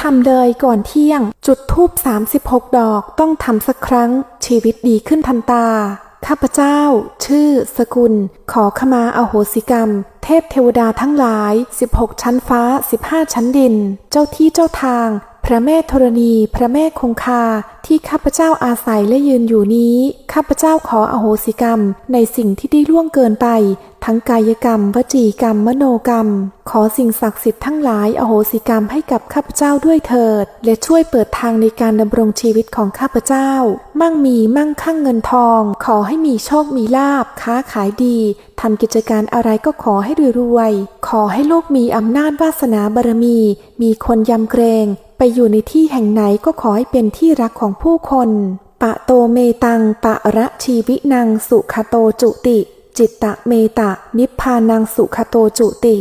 ทำเลยก่อนเที่ยง จุดทูบ36 ดอกต้องทำสักครั้ง ชีวิตดีขึ้นทันตา ข้าพเจ้า ชื่อ สกุล ขอขมาอโหสิกรรม เทพเทวดาทั้งหลาย 16 ชั้นฟ้า 15 ชั้นดิน เจ้าที่เจ้าทาง พระแม่ธรณี พระแม่คงคาที่ข้าพเจ้าอาศัยและยืนอยู่นี้ ข้าพเจ้าขออโหสิกรรม ในสิ่งที่ได้ล่วงเกินไป ทั้งกายกรรม วจีกรรม มโนกรรม ขอสิ่งศักดิ์สิทธิ์ทั้งหลายอโหสิกรรมให้กับข้าพเจ้าด้วยเถิด และช่วยเปิดทางในการดำรงชีวิตของข้าพเจ้า มั่งมีมั่งคั่งเงินทอง ขอให้มีโชคมีลาบค้าขายดีทำกิจการอะไรก็ขอให้รวยๆ ขอให้โลกมีอำนาจวาสนาบารมี มีคนยำเกรง ไปอยู่ในที่แห่งไหนก็ขอให้เป็นที่รักของผู้คน ปะโตเมตัง ปะระชีวินัง สุขโตจุติ จิตตะเมตะ นิพพานังสุขโตจุติ